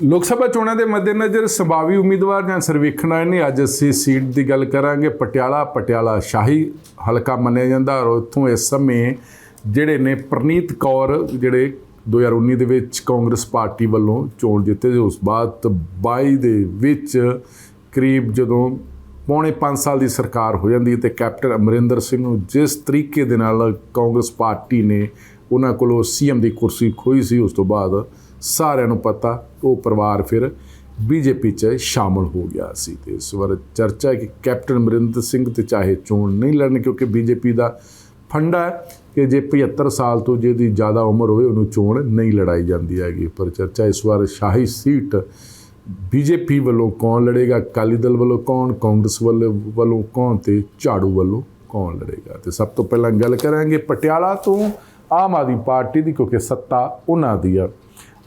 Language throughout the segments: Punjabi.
ਲੋਕ ਸਭਾ ਚੋਣਾਂ ਦੇ ਮੱਦੇਨਜ਼ਰ ਸੰਭਾਵੀ ਉਮੀਦਵਾਰ ਜਾਂ ਸਰਵੇਖਣ ਆਏ ਨੇ। ਅੱਜ ਅਸੀਂ ਸੀਟ ਦੀ ਗੱਲ ਕਰਾਂਗੇ। ਪਟਿਆਲਾ ਪਟਿਆਲਾ ਸ਼ਾਹੀ ਹਲਕਾ ਮੰਨਿਆ ਜਾਂਦਾ ਔਰ ਉੱਥੋਂ ਇਸ ਸਮੇਂ ਜਿਹੜੇ ਨੇ ਪ੍ਰਨੀਤ ਕੌਰ, ਜਿਹੜੇ 2019 ਦੇ ਵਿੱਚ ਕਾਂਗਰਸ ਪਾਰਟੀ ਵੱਲੋਂ ਚੋਣ ਜਿੱਤੇ ਤੇ ਉਸ ਬਾਅਦ 22 ਦੇ ਵਿੱਚ ਕਰੀਬ ਜਦੋਂ ਪੌਣੇ 5 ਸਾਲ ਦੀ ਸਰਕਾਰ ਹੋ ਜਾਂਦੀ ਹੈ ਤੇ ਕੈਪਟਨ ਅਮਰਿੰਦਰ ਸਿੰਘ ਨੂੰ ਜਿਸ ਤਰੀਕੇ ਦੇ ਨਾਲ ਕਾਂਗਰਸ ਪਾਰਟੀ ਨੇ ਉਹਨਾਂ ਕੋਲੋਂ ਸੀਐਮ ਦੀ ਕੁਰਸੀ ਖੋਈ ਸੀ, ਉਸ ਤੋਂ ਬਾਅਦ ਸਾਰਿਆਂ ਨੂੰ ਪਤਾ, ਉਹ ਪਰਿਵਾਰ ਫਿਰ ਬੀਜੇਪੀ 'ਚ ਸ਼ਾਮਲ ਹੋ ਗਿਆ ਸੀ ਤੇ ਇਸ ਵਾਰ ਚਰਚਾ ਹੈ ਕਿ ਕੈਪਟਨ ਅਮਰਿੰਦਰ ਸਿੰਘ ਤੇ ਚਾਹੇ ਚੋਣ ਨਹੀਂ ਲੜਨ, ਕਿਉਂਕਿ ਬੀਜੇਪੀ ਦਾ ਫੰਡਾ ਹੈ ਕਿ ਜੇ 75 ਸਾਲ ਤੋਂ ਜਿਹਦੀ ਜ਼ਿਆਦਾ ਉਮਰ ਹੋਵੇ, ਉਹਨੂੰ ਚੋਣ ਨਹੀਂ ਲੜਾਈ ਜਾਂਦੀ ਹੈਗੀ। ਪਰ ਚਰਚਾ ਇਸ ਵਾਰ ਸ਼ਾਹੀ ਸੀਟ ਬੀਜੇਪੀ ਵੱਲੋਂ ਕੌਣ ਲੜੇਗਾ, ਅਕਾਲੀ ਦਲ ਵੱਲੋਂ ਕੌਣ, ਕਾਂਗਰਸ ਵੱਲੋਂ ਵੱਲੋਂ ਕੌਣ ਤੇ ਝਾੜੂ ਵੱਲੋਂ ਕੌਣ ਲੜੇਗਾ? ਤੇ ਸਭ ਤੋਂ ਪਹਿਲਾਂ ਗੱਲ ਕਰਾਂਗੇ ਪਟਿਆਲਾ ਤੋਂ ਆਮ ਆਦਮੀ ਪਾਰਟੀ ਦੀ, ਕਿਉਂਕਿ ਸੱਤਾ ਉਹਨਾਂ ਦੀ ਆ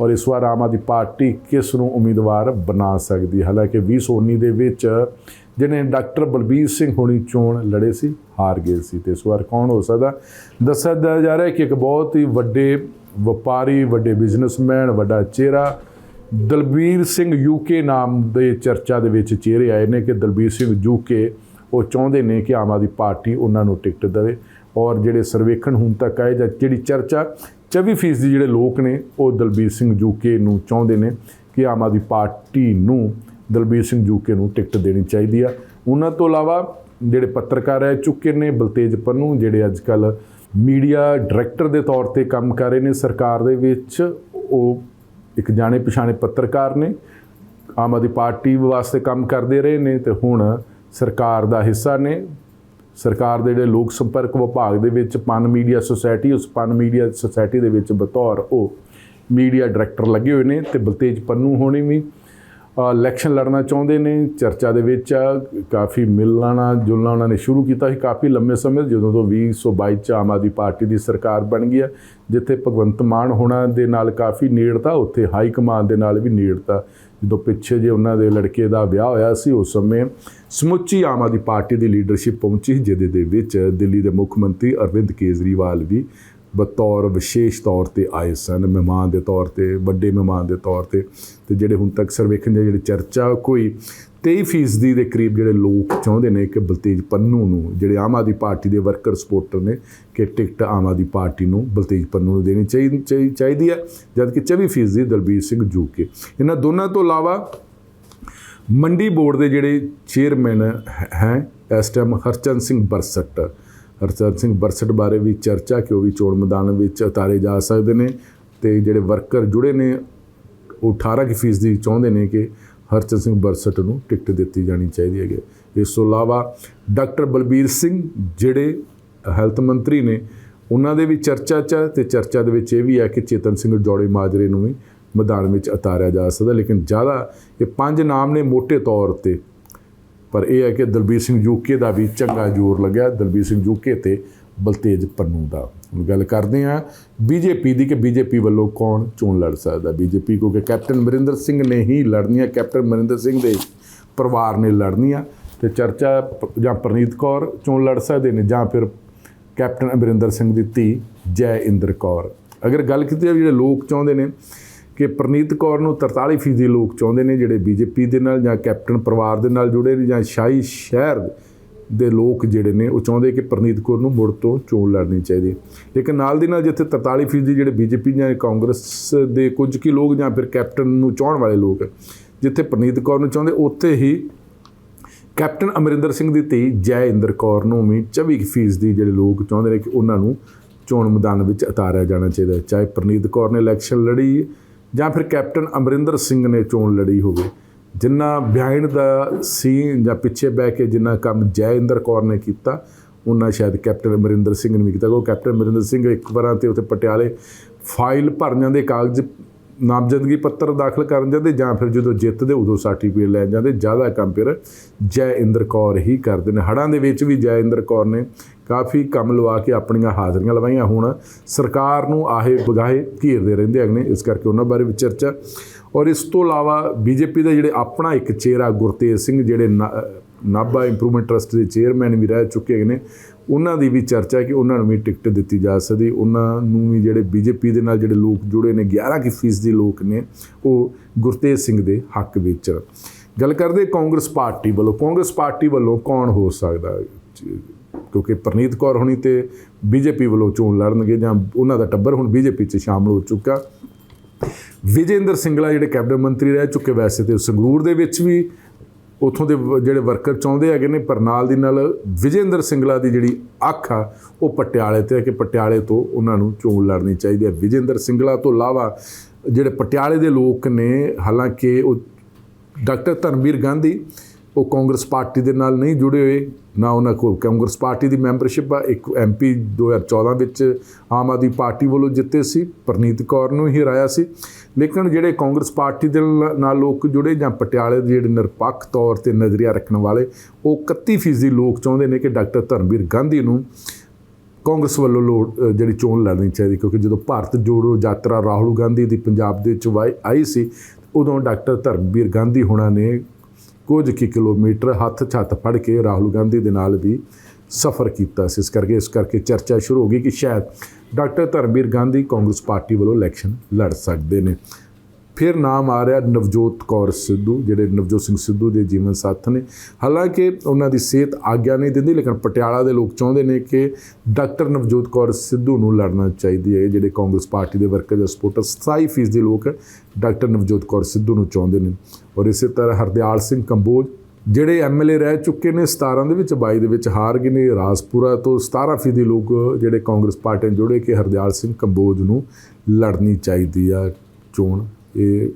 ਔਰ ਇਸ ਵਾਰ ਆਮ ਆਦਮੀ ਪਾਰਟੀ ਕਿਸ ਨੂੰ ਉਮੀਦਵਾਰ ਬਣਾ ਸਕਦੀ ਹੈ? ਹਾਲਾਂਕਿ 2019 ਦੇ ਵਿੱਚ ਜਿਹਨੇ ਡਾਕਟਰ ਬਲਬੀਰ ਸਿੰਘ ਹੋਣੀ ਚੋਣ ਲੜੇ ਸੀ, ਹਾਰ ਗਏ ਸੀ ਤੇ ਇਸ ਵਾਰ ਕੌਣ ਹੋ ਸਕਦਾ ਦੱਸਿਆ ਜਾ ਰਿਹਾ ਹੈ ਕਿ ਇੱਕ ਬਹੁਤ ਹੀ ਵੱਡੇ ਵਪਾਰੀ, ਵੱਡੇ ਬਿਜ਼ਨਸਮੈਨ, ਵੱਡਾ ਚਿਹਰਾ ਦਲਬੀਰ ਸਿੰਘ ਯੂਕੇ ਨਾਮ ਦੇ ਚਰਚਾ ਦੇ ਵਿੱਚ ਚਿਹਰੇ ਆਏ ਨੇ ਕਿ ਦਲਬੀਰ ਸਿੰਘ ਯੂਕੇ ਉਹ ਚਾਹੁੰਦੇ ਨੇ ਕਿ ਆਮ ਆਦਮੀ ਪਾਰਟੀ ਉਹਨਾਂ ਨੂੰ ਟਿਕਟ ਦੇਵੇ। ਔਰ ਜਿਹੜੇ ਸਰਵੇਖਣ ਹੁਣ ਤੱਕ ਆਏ ਜਾਂ ਜਿਹੜੀ ਚਰਚਾ 24% ਜਿਹੜੇ ਲੋਕ ਨੇ, ਉਹ ਦਲਬੀਰ ਸਿੰਘ ਜੂਕੇ ਨੂੰ ਚਾਹੁੰਦੇ ਨੇ ਕਿ ਆਮ ਆਦਮੀ ਪਾਰਟੀ ਨੂੰ ਦਲਬੀਰ ਸਿੰਘ ਜੂਕੇ ਨੂੰ ਟਿਕਟ ਦੇਣੀ ਚਾਹੀਦੀ ਆ। ਉਹਨਾਂ ਤੋਂ ਇਲਾਵਾ ਜਿਹੜੇ ਪੱਤਰਕਾਰ ਰਹਿ ਚੁੱਕੇ ਨੇ, ਬਲਤੇਜ ਪੰਨੂ, ਜਿਹੜੇ ਅੱਜ ਕੱਲ ਮੀਡੀਆ ਡਾਇਰੈਕਟਰ ਦੇ ਤੌਰ ਤੇ ਕੰਮ ਕਰ ਰਹੇ ਨੇ, ਸਰਕਾਰ ਦੇ ਵਿੱਚ ਉਹ ਇੱਕ ਜਾਣੇ ਪਛਾਣੇ ਪੱਤਰਕਾਰ ਨੇ। ਆਮ ਆਦਮੀ ਪਾਰਟੀ ਵਾਸਤੇ ਕੰਮ ਕਰਦੇ ਰਹੇ ਨੇ ਤੇ ਹੁਣ ਸਰਕਾਰ ਦਾ ਹਿੱਸਾ ਨੇ। ਸਰਕਾਰ ਦੇ ਜਿਹੜੇ ਲੋਕ ਸੰਪਰਕ ਵਿਭਾਗ ਦੇ ਵਿੱਚ ਪਨ ਮੀਡੀਆ ਸੁਸਾਇਟੀ, ਉਸ ਪਨ ਮੀਡੀਆ ਸੁਸਾਇਟੀ ਦੇ ਵਿੱਚ ਬਤੌਰ ਉਹ ਮੀਡੀਆ ਡਾਇਰੈਕਟਰ ਲੱਗੇ ਹੋਏ ਨੇ ਤੇ ਬਲਤੇਜ ਪੰਨੂ ਹੋਣੀ ਵੀ ਇਲੈਕਸ਼ਨ ਲੜਨਾ ਚਾਹੁੰਦੇ ਨੇ। ਚਰਚਾ ਦੇ ਵਿੱਚ ਆ, ਕਾਫੀ ਮਿਲਣਾ ਜੁਲਣਾ ਉਹਨਾਂ ਨੇ ਸ਼ੁਰੂ ਕੀਤਾ ਸੀ ਕਾਫੀ ਲੰਮੇ ਸਮੇਂ ਜਦੋਂ ਤੋਂ 2022 ਚ ਆਮ ਆਦਮੀ ਪਾਰਟੀ ਦੀ ਸਰਕਾਰ ਬਣ ਗਈ ਹੈ ਜਿੱਥੇ ਭਗਵੰਤ ਮਾਨ ਹੋਣਾ ਦੇ ਨਾਲ ਕਾਫੀ ਨੇੜਤਾ, ਉੱਥੇ ਹਾਈ ਕਮਾਂਡ ਦੇ ਨਾਲ ਵੀ ਨੇੜਤਾ ਜਦੋਂ ਪਿੱਛੇ ਜੇ ਉਹਨਾਂ ਦੇ ਲੜਕੇ ਦਾ ਵਿਆਹ ਹੋਇਆ ਸੀ, ਉਸ ਸਮੇਂ ਸਮੁੱਚੀ ਆਮ ਆਦਮੀ ਪਾਰਟੀ ਦੀ ਲੀਡਰਸ਼ਿਪ ਪਹੁੰਚੀ, ਜਿਹਦੇ ਦੇ ਵਿੱਚ ਦਿੱਲੀ ਦੇ ਮੁੱਖ ਮੰਤਰੀ ਅਰਵਿੰਦ ਕੇਜਰੀਵਾਲ ਵੀ ਬਤੌਰ ਵਿਸ਼ੇਸ਼ ਤੌਰ ਤੇ ਆਏ ਸਨ, ਮਹਿਮਾਨ ਦੇ ਤੌਰ ਤੇ, ਵੱਡੇ ਮਹਿਮਾਨ ਦੇ ਤੌਰ ਤੇ। ਤੇ ਜਿਹੜੇ ਹੁਣ ਤੱਕ ਸਰਵੇਖਣ ਦੇ ਜਿਹੜੇ ਚਰਚਾ ਕੋਈ 23% ਦੇ ਕਰੀਬ ਜਿਹੜੇ ਲੋਕ ਚਾਹੁੰਦੇ ਨੇ ਕਿ ਬਲਤੇਜ ਪੰਨੂ ਨੂੰ, ਜਿਹੜੇ ਆਮ ਆਦਮੀ ਪਾਰਟੀ ਦੇ ਵਰਕਰ ਸਪੋਰਟਰ ਨੇ, ਕਿ ਟਿਕਟ ਆਮ ਆਦਮੀ ਪਾਰਟੀ ਨੂੰ ਬਲਤੇਜ ਪੰਨੂ ਨੂੰ ਦੇਣੀ ਚਾਹੀਦੀ ਚਾਹੀ- ਚਾਹੀਦੀ ਹੈ, ਜਦਕਿ 24% ਦਲਬੀਰ ਸਿੰਘ ਜੂਕੇ। ਇਹਨਾਂ ਦੋਨਾਂ ਤੋਂ ਇਲਾਵਾ ਮੰਡੀ ਬੋਰਡ ਦੇ ਜਿਹੜੇ ਚੇਅਰਮੈਨ ਹੈ ਇਸ ਟਾਈਮ ਹਰਚੰਦ ਸਿੰਘ ਬਰਸਟ। ਹਰਚੰਦ ਸਿੰਘ ਬਰਸਟ ਬਾਰੇ ਵੀ ਚਰਚਾ, ਕਿ ਉਹ ਵੀ ਚੋਣ ਮੈਦਾਨ ਵਿੱਚ ਉਤਾਰੇ ਜਾ ਸਕਦੇ ਨੇ, ਤੇ ਜਿਹੜੇ ਵਰਕਰ ਜੁੜੇ ਨੇ, ਉਹ 18 ਕੁ ਫੀਸਦੀ ਚਾਹੁੰਦੇ ਨੇ ਕਿ ਹਰਚੰਦ ਸਿੰਘ ਬਰਸਟ ਨੂੰ ਟਿਕਟ ਦਿੱਤੀ ਜਾਣੀ ਚਾਹੀਦੀ ਹੈਗੀ। ਇਸ ਤੋਂ ਇਲਾਵਾ ਡਾਕਟਰ ਬਲਬੀਰ ਸਿੰਘ ਜਿਹੜੇ ਹੈਲਥ ਮੰਤਰੀ ਨੇ, ਉਹਨਾਂ ਦੇ ਵੀ ਚਰਚਾ ਚ ਹੈ ਤੇ ਚਰਚਾ ਦੇ ਵਿੱਚ ਇਹ ਵੀ ਹੈ ਕਿ ਚੇਤਨ ਸਿੰਘ ਜੋੜੇ ਮਾਜਰੇ ਨੂੰ ਵੀ ਮੈਦਾਨ ਵਿੱਚ ਉਤਾਰਿਆ ਜਾ ਸਕਦਾ, ਲੇਕਿਨ ਜ਼ਿਆਦਾ ਇਹ ਪੰਜ ਨਾਮ ਨੇ ਮੋٹے ਤੌਰ ਤੇ। ਪਰ ਇਹ ਹੈ ਕਿ ਦਲਬੀਰ ਸਿੰਘ ਯੂਕੇ ਦਾ ਵੀ ਚੰਗਾ ਜ਼ੋਰ ਲੱਗਿਆ। ਦਲਬੀਰ ਸਿੰਘ ਯੂਕੇ ਤੇ ਬਲਤੇਜ ਪੰਨੂ ਦਾ। ਹੁਣ ਗੱਲ ਕਰਦੇ ਹਾਂ ਬੀਜੇਪੀ ਦੀ ਕਿ ਬੀਜੇਪੀ ਵੱਲੋਂ ਕੌਣ ਚੋਣ ਲੜ ਸਕਦਾ? ਬੀਜੇਪੀ ਕਿਉਂਕਿ ਕੈਪਟਨ ਅਮਰਿੰਦਰ ਸਿੰਘ ਨੇ ਹੀ ਲੜਨੀਆਂ, ਕੈਪਟਨ ਅਮਰਿੰਦਰ ਸਿੰਘ ਦੇ ਪਰਿਵਾਰ ਨੇ ਲੜਨੀਆਂ ਤੇ ਚਰਚਾ ਜਾਂ ਪ੍ਰਨੀਤ ਕੌਰ ਚੋਣ ਲੜ ਸਕਦੇ ਨੇ ਜਾਂ ਫਿਰ ਕੈਪਟਨ ਅਮਰਿੰਦਰ ਸਿੰਘ ਦੀ ਧੀ ਜੈ ਇੰਦਰ ਕੌਰ। ਅਗਰ ਗੱਲ ਕੀਤੀ ਜਾਵੇ ਜਿਹੜੇ ਲੋਕ ਚਾਹੁੰਦੇ ਨੇ ਕਿ ਪ੍ਰਨੀਤ ਕੌਰ ਨੂੰ 43% ਲੋਕ ਚਾਹੁੰਦੇ ਨੇ ਜਿਹੜੇ ਬੀਜੇਪੀ ਦੇ ਨਾਲ ਜਾਂ ਕੈਪਟਨ ਪਰਿਵਾਰ ਦੇ ਨਾਲ ਜੁੜੇ ਨੇ ਜਾਂ ਸ਼ਾਹੀ ਸ਼ਹਿਰ ਦੇ ਲੋਕ ਜਿਹੜੇ ਨੇ, ਉਹ ਚਾਹੁੰਦੇ ਕਿ ਪ੍ਰਨੀਤ ਕੌਰ ਨੂੰ ਮੁੜ ਤੋਂ ਚੋਣ ਲੜਨੀ ਚਾਹੀਦੀ ਲੇਕਿਨ ਨਾਲ ਦੀ ਨਾਲ ਜਿੱਥੇ 43% ਦੀ ਜਿਹੜੇ ਬੀਜੇਪੀ ਜਾਂ ਕਾਂਗਰਸ ਦੇ ਕੁਝ ਕੀ ਲੋਕ ਜਾਂ ਫਿਰ ਕੈਪਟਨ ਨੂੰ ਚਾਹਣ ਵਾਲੇ ਲੋਕ, ਜਿੱਥੇ ਪ੍ਰਨੀਤ ਕੌਰ ਨੂੰ ਚਾਹੁੰਦੇ, ਉੱਥੇ ਹੀ ਕੈਪਟਨ ਅਮਰਿੰਦਰ ਸਿੰਘ ਦੀ ਧੀ ਜੈ ਇੰਦਰ ਕੌਰ ਨੂੰ ਵੀ 24% ਦੀ ਜਿਹੜੇ ਲੋਕ ਚਾਹੁੰਦੇ ਨੇ ਕਿ ਉਹਨਾਂ ਨੂੰ ਚੋਣ ਮੈਦਾਨ ਵਿੱਚ ਉਤਾਰਿਆ ਜਾਣਾ ਚਾਹੀਦਾ ਚਾਹੇ ਪ੍ਰਨੀਤ ਕੌਰ ਨੇ ਇਲੈਕਸ਼ਨ ਲੜੀ ਜਾਂ ਫਿਰ ਕੈਪਟਨ ਅਮਰਿੰਦਰ ਸਿੰਘ ਨੇ ਚੋਣ ਲੜੀ ਹੋਵੇ ਜਿੰਨਾ ਬਿਹਾਈਂਡ ਦਾ ਸੀਨ ਜਾਂ ਪਿੱਛੇ ਬਹਿ ਕੇ ਜਿੰਨਾ ਕੰਮ ਜੈ ਇੰਦਰ ਕੌਰ ਨੇ ਕੀਤਾ ਉਹਨਾਂ ਸ਼ਾਇਦ ਕੈਪਟਨ ਅਮਰਿੰਦਰ ਸਿੰਘ ਨੇ ਵੀ ਕੀਤਾ। ਉਹ ਕੈਪਟਨ ਅਮਰਿੰਦਰ ਸਿੰਘ ਇੱਕ ਵਾਰਾਂ ਤੇ ਉੱਥੇ ਪਟਿਆਲੇ ਫਾਈਲ ਭਰਨ ਜਾਂਦੇ ਕਾਗਜ਼ ਨਾਮਜ਼ਦਗੀ ਪੱਤਰ ਦਾਖਲ ਕਰਨ ਜਾਂਦੇ ਜਾਂ ਫਿਰ ਜਦੋਂ ਜਿੱਤਦੇ ਉਦੋਂ ਸਰਟੀਫਿਕੇਟ ਲੈ ਜਾਂਦੇ, ਜ਼ਿਆਦਾ ਕੰਮ ਫਿਰ ਜੈ ਇੰਦਰ ਕੌਰ ਹੀ ਕਰਦੇ ਨੇ। ਹੜਾਂ ਦੇ ਵਿੱਚ ਵੀ ਜੈ ਇੰਦਰ ਕੌਰ ਨੇ ਕਾਫੀ ਕੰਮ ਲਵਾ ਕੇ ਆਪਣੀਆਂ ਹਾਜ਼ਰੀਆਂ ਲਵਾਈਆਂ ਹੁਣ ਸਰਕਾਰ ਨੂੰ ਆਹੇ ਬਗਾਹੇ ਘੇਰਦੇ ਰਹਿੰਦੇ ਅਗਨੇ ਇਸ ਕਰਕੇ ਉਹਨਾਂ ਬਾਰੇ ਵੀ ਚਰਚਾ। ਔਰ ਇਸ ਤੋਂ ਇਲਾਵਾ ਬੀਜੇਪੀ ਦਾ ਜਿਹੜੇ ਆਪਣਾ ਇੱਕ ਚਿਹਰਾ ਗੁਰਤੇਜ ਸਿੰਘ ਜਿਹੜੇ ਨਾ- ਨਾਭਾ ਇੰਪਰੂਵਮੈਂਟ ਟਰਸਟ ਦੇ ਚੇਅਰਮੈਨ ਵੀ ਰਹਿ ਚੁੱਕੇ ਨੇ, ਉਹਨਾਂ ਦੀ ਵੀ ਚਰਚਾ ਹੈ ਕਿ ਉਹਨਾਂ ਨੂੰ ਵੀ ਟਿਕਟ ਦਿੱਤੀ ਜਾ ਸਕਦੀ, ਉਹਨਾਂ ਨੂੰ ਵੀ ਜਿਹੜੇ ਬੀਜੇਪੀ ਦੇ ਨਾਲ ਜਿਹੜੇ ਲੋਕ ਜੁੜੇ ਨੇ 11 ਕੀ ਫੀਸਦੀ ਲੋਕ ਨੇ, ਉਹ ਗੁਰਤੇਜ ਸਿੰਘ ਦੇ ਹੱਕ ਵਿੱਚ। ਗੱਲ ਕਰਦੇ ਕਾਂਗਰਸ ਪਾਰਟੀ ਵੱਲੋਂ, ਕਾਂਗਰਸ ਪਾਰਟੀ ਵੱਲੋਂ ਕੌਣ ਹੋ ਸਕਦਾ? ਕਿਉਂਕਿ ਪ੍ਰਨੀਤ ਕੌਰ ਹੁਣੀ ਤੇ ਬੀਜੇਪੀ ਵੱਲੋਂ ਚੋਣ ਲੜਨਗੇ ਜਾਂ ਉਹਨਾਂ ਦਾ ਟੱਬਰ ਹੁਣ ਬੀਜੇਪੀ 'ਚ ਸ਼ਾਮਲ ਹੋ ਚੁੱਕਾ। ਵਿਜੇਂਦਰ ਸਿੰਗਲਾ ਜਿਹੜੇ ਕੈਬਨਿਟ ਮੰਤਰੀ ਰਹਿ ਚੁੱਕੇ ਵੈਸੇ ਤੇ ਸੰਗਰੂਰ ਦੇ ਵਿੱਚ ਵੀ ਉਥੋਂ ਦੇ ਜਿਹੜੇ ਵਰਕਰ ਚਾਹੁੰਦੇ ਹੈਗੇ ਨੇ, ਪਰ ਨਾਲ ਦੀ ਨਾਲ ਵਿਜੇਂਦਰ ਸਿੰਗਲਾ ਦੀ ਜਿਹੜੀ ਅੱਖ ਆ, ਉਹ ਪਟਿਆਲੇ ਤੇ ਹੈ ਕਿ ਪਟਿਆਲੇ ਤੋਂ ਉਹਨਾਂ ਨੂੰ ਚੋਣ ਲੜਨੀ ਚਾਹੀਦੀ ਹੈ। ਵਿਜੇਂਦਰ ਸਿੰਗਲਾ ਤੋਂ ਇਲਾਵਾ ਜਿਹੜੇ ਪਟਿਆਲੇ ਦੇ ਲੋਕ ਨੇ, ਹਾਲਾਂਕਿ ਉਹ ਡਾਕਟਰ ਧਰਮਵੀਰ ਗਾਂਧੀ ਉਹ ਕਾਂਗਰਸ ਪਾਰਟੀ ਦੇ ਨਾਲ ਨਹੀਂ ਜੁੜੇ ਹੋਏ, ਨਾ ਉਹਨਾਂ ਕੋਲ ਕਾਂਗਰਸ ਪਾਰਟੀ ਦੀ ਮੈਂਬਰਸ਼ਿਪ ਆ, ਇੱਕ ਐਮਪੀ 2014 ਵਿੱਚ ਆਮ ਆਦਮੀ ਪਾਰਟੀ ਵੱਲੋਂ ਜਿੱਤੇ ਸੀ, ਪ੍ਰਨੀਤ ਕੌਰ ਨੂੰ ਹੀ ਹਰਾਇਆ ਸੀ। ਲੇਕਿਨ ਜਿਹੜੇ ਕਾਂਗਰਸ ਪਾਰਟੀ ਦੇ ਨਾਲ- ਲੋਕ ਜੁੜੇ ਜਾਂ ਪਟਿਆਲੇ ਦੇ ਜਿਹੜੇ ਨਿਰਪੱਖ ਤੌਰ ਤੇ ਨਜ਼ਰੀਆ ਰੱਖਣ ਵਾਲੇ, ਉਹ 31% ਲੋਕ ਚਾਹੁੰਦੇ ਨੇ ਕਿ ਡਾਕਟਰ ਧਰਮਵੀਰ ਗਾਂਧੀ ਨੂੰ ਕਾਂਗਰਸ ਵੱਲੋਂ ਲੋੜ ਜਿਹੜੀ ਚੋਣ ਲੜਨੀ ਚਾਹੀਦੀ, ਕਿਉਂਕਿ ਜਦੋਂ ਭਾਰਤ ਜੋੜੋ ਯਾਤਰਾ ਰਾਹੁਲ ਗਾਂਧੀ ਦੀ ਪੰਜਾਬ ਦੇ ਵਿੱਚ ਵਾਈ- ਆਈ ਸੀ, ਉਦੋਂ ਡਾਕਟਰ ਧਰਮਵੀਰ ਗਾਂਧੀ ਹੋਣਾ ਨੇ ਕੁਝ ਕਿ ਕਿਲੋਮੀਟਰ ਹੱਥ ਛੱਤ ਫੜ ਕੇ ਰਾਹੁਲ ਗਾਂਧੀ ਦੇ ਨਾਲ ਵੀ ਸਫ਼ਰ ਕੀਤਾ ਸੀ। ਇਸ ਕਰਕੇ ਇਸ ਕਰਕੇ ਚਰਚਾ ਸ਼ੁਰੂ ਹੋ ਗਈ ਕਿ ਸ਼ਾਇਦ ਡਾਕਟਰ ਧਰਮਵੀਰ ਗਾਂਧੀ ਕਾਂਗਰਸ ਪਾਰਟੀ ਵੱਲੋਂ ਇਲੈਕਸ਼ਨ ਲੜ ਸਕਦੇ ਨੇ। ਫਿਰ ਨਾਮ ਆ ਰਿਹਾ ਨਵਜੋਤ ਕੌਰ ਸਿੱਧੂ, ਜਿਹੜੇ ਨਵਜੋਤ ਸਿੰਘ ਸਿੱਧੂ ਦੇ ਜੀਵਨ ਸਾਥ ਨੇ। ਹਾਲਾਂਕਿ ਉਹਨਾਂ ਦੀ ਸਿਹਤ ਆਗਿਆ ਨਹੀਂ ਦਿੰਦੀ, ਲੇਕਿਨ ਪਟਿਆਲਾ ਦੇ ਲੋਕ ਚਾਹੁੰਦੇ ਨੇ ਕਿ ਡਾਕਟਰ ਨਵਜੋਤ ਕੌਰ ਸਿੱਧੂ ਨੂੰ ਲੜਨਾ ਚਾਹੀਦੀ ਹੈ। ਜਿਹੜੇ ਕਾਂਗਰਸ ਪਾਰਟੀ ਦੇ ਵਰਕਰ ਜਾਂ ਸਪੋਰਟਰ 27% ਦੇ ਲੋਕ ਡਾਕਟਰ ਨਵਜੋਤ ਕੌਰ ਸਿੱਧੂ ਨੂੰ ਚਾਹੁੰਦੇ ਨੇ। ਔਰ ਇਸੇ ਤਰ੍ਹਾਂ ਹਰਦਿਆਲ ਸਿੰਘ ਕੰਬੋਜ, ਜਿਹੜੇ ਐਮਐਲਏ ਰਹਿ ਚੁੱਕੇ ਨੇ 17 ਦੇ ਵਿੱਚ 22 ਦੇ ਵਿੱਚ ਹਾਰ ਗਏ ਨੇ। ਰਾਜਪੁਰਾ ਤੋਂ 17% ਦੇ ਲੋਕ ਜਿਹੜੇ ਕਾਂਗਰਸ ਪਾਰਟੀ ਨਾਲ ਜੁੜੇ ਕਿ ਹਰਦਿਆਲ ਸਿੰਘ ਕੰਬੋਜ ਨੂੰ ਲੜਨੀ ਚਾਹੀਦੀ ਆ ਚੋਣ ਇਹ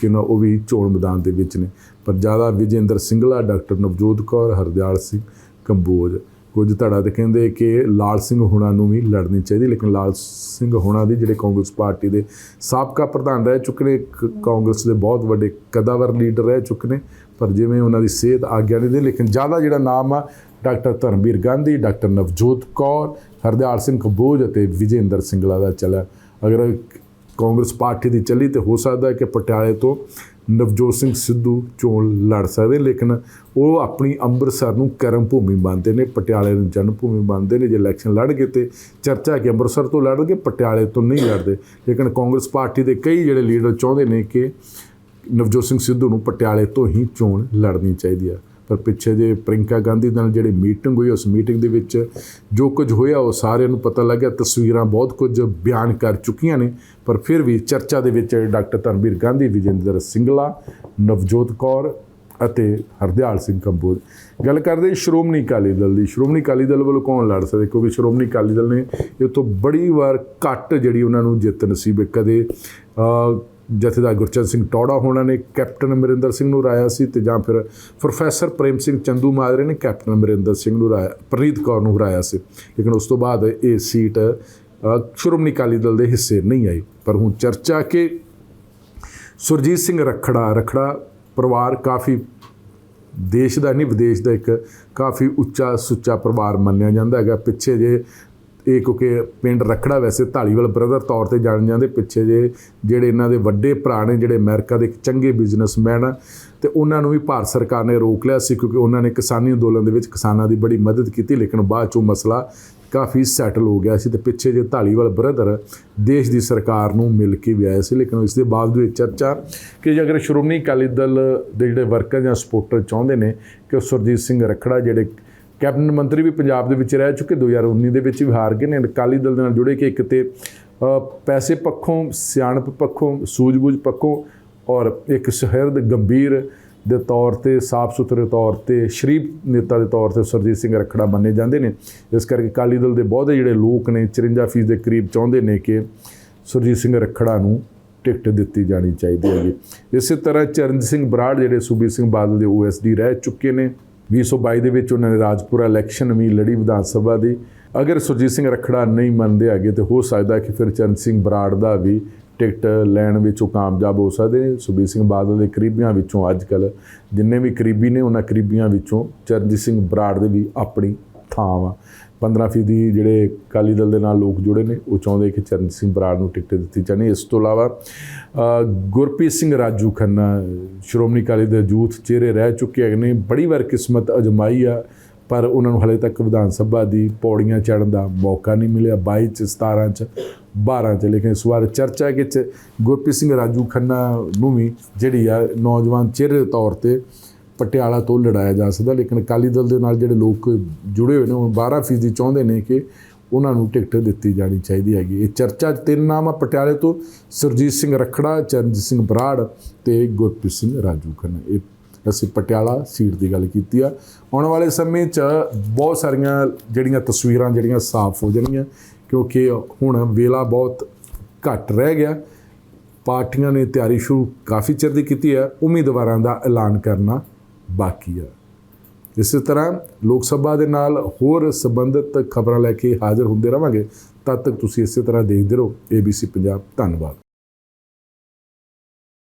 ਕਿ ਉਹ ਵੀ ਚੋਣ ਮੈਦਾਨ ਦੇ ਵਿੱਚ ਨੇ। ਪਰ ਜ਼ਿਆਦਾ ਵਿਜੇਂਦਰ ਸਿੰਗਲਾ, ਡਾਕਟਰ ਨਵਜੋਤ ਕੌਰ, ਹਰਦਿਆਲ ਸਿੰਘ, ਕੰਬੋਜ। ਕੁਝ ਧੜਾ ਤੇ ਕਹਿੰਦੇ ਕਿ ਲਾਲ ਸਿੰਘ ਹੁਣਾਂ ਨੂੰ ਵੀ ਲੜਨੀ ਚਾਹੀਦੀ, ਲੇਕਿਨ ਲਾਲ ਸਿੰਘ ਹੁਣਾਂ ਦੀ ਜਿਹੜੇ ਕਾਂਗਰਸ ਪਾਰਟੀ ਦੇ ਸਾਬਕਾ ਪ੍ਰਧਾਨ ਰਹਿ ਚੁੱਕੇ ਨੇ ਕ- ਕਾਂਗਰਸ ਦੇ ਬਹੁਤ ਵੱਡੇ ਕਦਾਵਰ ਲੀਡਰ ਰਹਿ ਚੁੱਕੇ ਨੇ, ਪਰ ਜਿਵੇਂ ਉਹਨਾਂ ਦੀ ਸਿਹਤ ਆਗਿਆ ਨਹੀਂ ਦੇ ਲੇਕਿਨ ਜ਼ਿਆਦਾ ਜਿਹੜਾ ਨਾਮ ਆ, ਡਾਕਟਰ ਧਰਮਵੀਰ ਗਾਂਧੀ, ਡਾਕਟਰ ਨਵਜੋਤ ਕੌਰ, ਹਰਦਿਆਲ ਸਿੰਘ ਕੰਬੋਜ ਅਤੇ ਵਿਜੇਂਦਰ ਸਿੰਗਲਾ ਦਾ ਚੱਲਿਆ। ਅਗਰ ਕਾਂਗਰਸ ਪਾਰਟੀ ਦੀ ਚੱਲੀ ਤੇ ਹੋ ਸਕਦਾ ਹੈ ਕਿ ਪਟਿਆਲੇ ਤੋਂ ਨਵਜੋਤ ਸਿੰਘ ਸਿੱਧੂ ਚੋਣ ਲੜ ਸਕਦੇ, ਲੇਕਿਨ ਉਹ ਆਪਣੀ ਅੰਮ੍ਰਿਤਸਰ ਨੂੰ ਕਰਮ ਭੂਮੀ ਮੰਨਦੇ ਨੇ, ਪਟਿਆਲੇ ਨੂੰ ਜਨਮ ਭੂਮੀ ਮੰਨਦੇ ਨੇ। ਜੇ ਇਲੈਕਸ਼ਨ ਲੜਗੇ ਤੇ ਚਰਚਾ ਕਿ ਅੰਮ੍ਰਿਤਸਰ ਤੋਂ ਲੜਨਗੇ, ਪਟਿਆਲੇ ਤੋਂ ਨਹੀਂ ਲੜਦੇ। ਲੇਕਿਨ ਕਾਂਗਰਸ ਪਾਰਟੀ ਦੇ ਕਈ ਜਿਹੜੇ ਲੀਡਰ ਚਾਹੁੰਦੇ ਨੇ ਕਿ ਨਵਜੋਤ ਸਿੰਘ ਸਿੱਧੂ ਨੂੰ ਪਟਿਆਲੇ ਤੋਂ ਹੀ ਚੋਣ ਲੜਨੀ ਚਾਹੀਦੀ ਆ ਪਰ ਪਿੱਛੇ ਜੇ ਪ੍ਰਿੰਕਾ ਗਾਂਧੀ ਨਾਲ ਜਿਹੜੀ ਮੀਟਿੰਗ ਹੋਈ, ਉਸ ਮੀਟਿੰਗ ਦੇ ਵਿੱਚ ਜੋ ਕੁਝ ਹੋਇਆ, ਉਹ ਸਾਰਿਆਂ ਨੂੰ ਪਤਾ ਲੱਗਿਆ ਤਸਵੀਰਾਂ ਬਹੁਤ ਕੁਝ ਬਿਆਨ ਕਰ ਚੁੱਕੀਆਂ ਨੇ। ਪਰ ਫਿਰ ਵੀ ਚਰਚਾ ਦੇ ਵਿੱਚ ਡਾਕਟਰ ਧਰਮਵੀਰ ਗਾਂਧੀ, ਵਿਜੇਂਦਰ ਸਿੰਗਲਾ, ਨਵਜੋਤ ਕੌਰ ਅਤੇ ਹਰਦਿਆਲ ਸਿੰਘ ਕੰਬੋਜ। ਗੱਲ ਕਰਦੇ ਸ਼੍ਰੋਮਣੀ ਅਕਾਲੀ ਦਲ ਦੀ। ਸ਼੍ਰੋਮਣੀ ਅਕਾਲੀ ਦਲ ਵੱਲੋਂ ਕੌਣ ਲੜ ਸਕਦੇ? ਕਿਉਂਕਿ ਸ਼੍ਰੋਮਣੀ ਅਕਾਲੀ ਦਲ ਨੇ ਇਹ ਤੋਂ ਬੜੀ ਵਾਰ ਘੱਟ ਜਿਹੜੀ ਉਹਨਾਂ ਨੂੰ ਜਿੱਤ ਨਸੀਬ ਕਦੇ ਜਥੇਦਾਰ ਗੁਰਚਰਨ ਸਿੰਘ ਟੌੜਾ ਹੋਣਾ ਨੇ, ਕੈਪਟਨ ਅਮਰਿੰਦਰ ਸਿੰਘ ਨੂੰ ਰਾਇਆ ਸੀ ਤੇ ਜਾਂ ਫਿਰ ਪ੍ਰੋਫੈਸਰ ਪ੍ਰੇਮ ਸਿੰਘ ਚੰਦੂ ਮਾਜਰੇ ਨੇ ਕੈਪਟਨ ਅਮਰਿੰਦਰ ਸਿੰਘ ਨੂੰ ਰਾਇਆ ਪ੍ਰੀਤ ਕੌਰ ਨੂੰ ਹਰਾਇਆ ਸੀ। ਲੇਕਿਨ ਉਸ ਤੋਂ ਬਾਅਦ ਇਹ ਸੀਟ ਸ਼੍ਰੋਮਣੀ ਅਕਾਲੀ ਦਲ ਦੇ ਹਿੱਸੇ ਨਹੀਂ ਆਈ। ਪਰ ਹੁਣ ਚਰਚਾ ਕਿ ਸੁਰਜੀਤ ਸਿੰਘ ਰਖੜਾ ਰਖੜਾ ਪਰਿਵਾਰ ਕਾਫੀ ਦੇਸ਼ ਦਾ ਨਹੀਂ, ਵਿਦੇਸ਼ ਦਾ ਇੱਕ ਕਾਫੀ ਉੱਚਾ ਸੁੱਚਾ ਪਰਿਵਾਰ ਮੰਨਿਆ ਜਾਂਦਾ ਹੈਗਾ। ਪਿੱਛੇ ਜੇ ਇਹ ਕਿਉਂਕਿ ਪਿੰਡ ਰਖੜਾ ਵੈਸੇ ਢਾਲੀਵਾਲ ਬ੍ਰਦਰ ਤੌਰ ਤੇ ਜਾਣ ਜਾਂਦੇ ਪਿੱਛੇ ਜੇ, ਜਿਹੜੇ ਇਹਨਾਂ ਦੇ ਵੱਡੇ ਭਰਾ ਨੇ, ਜਿਹੜੇ ਅਮਰੀਕਾ ਦੇ ਇੱਕ ਚੰਗੇ ਬਿਜ਼ਨਸਮੈਨ ਆ, ਤੇ ਉਹਨਾਂ ਨੂੰ ਵੀ ਭਾਰਤ ਸਰਕਾਰ ਨੇ ਰੋਕ ਲਿਆ ਸੀ ਕਿਉਂਕਿ ਉਹਨਾਂ ਨੇ ਕਿਸਾਨੀ ਅੰਦੋਲਨ ਦੇ ਵਿੱਚ ਕਿਸਾਨਾਂ ਦੀ ਬੜੀ ਮਦਦ ਕੀਤੀ, ਲੇਕਿਨ ਬਾਅਦ ਚੋਂ ਮਸਲਾ ਕਾਫੀ ਸੈਟਲ ਹੋ ਗਿਆ ਸੀ ਤੇ ਪਿੱਛੇ ਜੇ ਢਾਲੀਵਾਲ ਬ੍ਰਦਰ ਦੇਸ਼ ਦੀ ਸਰਕਾਰ ਨੂੰ ਮਿਲ ਕੇ ਵੀ ਆਏ ਸੀ, ਲੇਕਿਨ ਇਸ ਦੇ ਬਾਵਜੂਦ ਇਹ ਚਰਚਾ ਕਿ ਜੇ ਅਗਰ ਸ਼੍ਰੋਮਣੀ ਅਕਾਲੀ ਦਲ ਦੇ ਜਿਹੜੇ ਵਰਕਰ ਜਾਂ ਸਪੋਰਟਰ ਚਾਹੁੰਦੇ ਨੇ ਕਿ ਸੁਰਜੀਤ ਸਿੰਘ ਰਖੜਾ, ਜਿਹੜੇ ਕੈਬਨਿਟ ਮੰਤਰੀ ਵੀ ਪੰਜਾਬ ਦੇ ਵਿੱਚ ਰਹਿ ਚੁੱਕੇ 2019 ਦੇ ਵਿੱਚ ਵੀ ਹਾਰ ਗਏ ਨੇ। ਅਕਾਲੀ ਦਲ ਦੇ ਨਾਲ ਜੁੜੇ ਕਿ ਇੱਕ ਤੇ ਪੈਸੇ ਪੱਖੋਂ, ਸਿਆਣਪ ਪੱਖੋਂ, ਸੂਝ-ਬੂਝ ਪੱਖੋਂ ਔਰ ਇੱਕ ਸ਼ਹਿਰਦ ਗੰਭੀਰ ਦੇ ਤੌਰ ਤੇ ਸਾਫ਼ ਸੁਥਰੇ ਤੌਰ ਤੇ, ਸ਼ਰੀਫ ਨੇਤਾ ਦੇ ਤੌਰ ਤੇ ਸਰਜੀਤ ਸਿੰਘ ਰਖੜਾ ਮੰਨੇ ਜਾਂਦੇ ਨੇ। ਇਸ ਕਰਕੇ ਅਕਾਲੀ ਦਲ ਦੇ ਬਹੁਤੇ ਜਿਹੜੇ ਲੋਕ ਨੇ 54% ਦੇ ਕਰੀਬ ਚਾਹੁੰਦੇ ਨੇ ਕਿ ਸੁਰਜੀਤ ਸਿੰਘ ਰਖੜਾ ਨੂੰ ਟਿਕਟ ਦਿੱਤੀ ਜਾਣੀ ਚਾਹੀਦੀ ਹੈਗੀ। ਇਸੇ ਤਰ੍ਹਾਂ ਚਰਨਜੀਤ ਸਿੰਘ ਬਰਾੜ, ਜਿਹੜੇ ਸੁਬੀਰ ਸਿੰਘ ਬਾਦਲ ਦੇ ਓਐਸਡੀ ਰਹਿ ਚੁੱਕੇ ਨੇ 2022 ਦੇ ਵਿੱਚ ਉਹਨਾਂ ਨੇ ਰਾਜਪੁਰਾ ਇਲੈਕਸ਼ਨ ਵੀ ਲੜੀ ਵਿਧਾਨ ਸਭਾ ਦੀ। ਅਗਰ ਸੁਰਜੀਤ ਸਿੰਘ ਰਖੜਾ ਨਹੀਂ ਮੰਨਦੇ ਹੈਗੇ ਤੇ ਹੋ ਸਕਦਾ ਕਿ ਫਿਰ ਚਰਨ ਸਿੰਘ ਬਰਾੜ ਦਾ ਵੀ ਟਿਕਟ ਲੈਣ ਵਿੱਚ ਉਹ ਕਾਮਯਾਬ ਹੋ ਸਕਦੇ ਨੇ। ਸੁਬੀਰ ਸਿੰਘ ਬਾਦਲ ਦੇ ਕਰੀਬੀਆਂ ਵਿੱਚੋਂ ਅੱਜ ਕੱਲ ਜਿੰਨੇ ਵੀ ਕਰੀਬੀ ਨੇ, ਉਹਨਾਂ ਕਰੀਬੀਆਂ ਵਿੱਚੋਂ ਚਰਨਜੀਤ ਸਿੰਘ ਬਰਾੜ ਦੇ ਵੀ ਆਪਣੀ ਥਾਂ ਵਾ। 15 ਫੀਸਦੀ ਜਿਹੜੇ ਅਕਾਲੀ ਦਲ ਦੇ ਨਾਲ ਲੋਕ ਜੁੜੇ ਨੇ, ਉਹ ਚਾਹੁੰਦੇ ਕਿ ਚਰਨਜੀਤ ਸਿੰਘ ਬਰਾੜ ਨੂੰ ਟਿਕਟ ਦਿੱਤੀ ਜਾਣੀ। ਇਸ ਤੋਂ ਇਲਾਵਾ ਗੁਰਪ੍ਰੀਤ ਸਿੰਘ ਰਾਜੂ ਖੰਨਾ, ਸ਼੍ਰੋਮਣੀ ਅਕਾਲੀ ਦੇ ਯੂਥ ਚਿਹਰੇ ਰਹਿ ਚੁੱਕੇ ਹੈਗੇ ਨੇ। ਬੜੀ ਵਾਰ ਕਿਸਮਤ ਅਜਮਾਈ ਆ, ਪਰ ਉਹਨਾਂ ਨੂੰ ਹਲੇ ਤੱਕ ਵਿਧਾਨ ਸਭਾ ਦੀ ਪੌੜੀਆਂ ਚੜ੍ਹਨ ਦਾ ਮੌਕਾ ਨਹੀਂ ਮਿਲਿਆ। 22 ਚ 17 ਚ 12 ਚ, ਲੇਕਿਨ ਇਸ ਵਾਰ ਚਰਚਾ ਹੈ ਕਿ ਚ ਗੁਰਪ੍ਰੀਤ ਸਿੰਘ ਰਾਜੂ ਖੰਨਾ ਨੂੰ ਵੀ ਜਿਹੜੀ ਆ ਨੌਜਵਾਨ ਚਿਹਰੇ ਦੇ ਤੌਰ ਤੇ ਪਟਿਆਲਾ ਤੋਂ ਲੜਾਇਆ ਜਾ ਸਕਦਾ, ਲੇਕਿਨ ਅਕਾਲੀ ਦਲ ਦੇ ਨਾਲ ਜਿਹੜੇ ਲੋਕ ਜੁੜੇ ਹੋਏ ਨੇ, ਉਹ 12 ਫੀਸਦੀ ਚਾਹੁੰਦੇ ਨੇ ਕਿ ਉਹਨਾਂ ਨੂੰ ਟਿਕਟ ਦਿੱਤੀ ਜਾਣੀ ਚਾਹੀਦੀ ਹੈਗੀ। ਇਹ ਚਰਚਾ ਤਿੰਨ ਨਾਮ ਆ ਪਟਿਆਲੇ ਤੋਂ, ਸੁਰਜੀਤ ਸਿੰਘ ਰਖੜਾ, ਚਰਨਜੀਤ ਸਿੰਘ ਬਰਾੜ ਤੇ ਗੁਰਪ੍ਰੀਤ ਸਿੰਘ ਰਾਜੂ ਖੰਨਾ। ਇਹ ਅਸੀਂ ਪਟਿਆਲਾ ਸੀਟ ਦੀ ਗੱਲ ਕੀਤੀ ਆ। ਆਉਣ ਵਾਲੇ ਸਮੇਂ 'ਚ ਬਹੁਤ ਸਾਰੀਆਂ ਜਿਹੜੀਆਂ ਤਸਵੀਰਾਂ ਜਿਹੜੀਆਂ ਸਾਫ਼ ਹੋ ਜਾਣਗੀਆਂ, ਕਿਉਂਕਿ ਹੁਣ ਵੇਲਾ ਬਹੁਤ ਘੱਟ ਰਹਿ ਗਿਆ। ਪਾਰਟੀਆਂ ਨੇ ਤਿਆਰੀ ਸ਼ੁਰੂ ਕਾਫੀ ਚਿਰ ਦੀ ਕੀਤੀ ਹੈ ਉਮੀਦਵਾਰਾਂ ਦਾ ਐਲਾਨ ਕਰਨਾ ਬਾਕੀ ਆ। ਇਸੇ ਤਰ੍ਹਾਂ ਲੋਕ ਸਭਾ ਦੇ ਨਾਲ ਹੋਰ ਸੰਬੰਧਿਤ ਖਬਰਾਂ ਲੈ ਕੇ ਹਾਜ਼ਰ ਹੁੰਦੇ ਰਵਾਂਗੇ। ਤਦ ਤੱਕ ਤੁਸੀਂ ਇਸੇ ਤਰ੍ਹਾਂ ਦੇਖਦੇ ਰਹੋ। ABC ਪੰਜਾਬ, ਧੰਨਵਾਦ।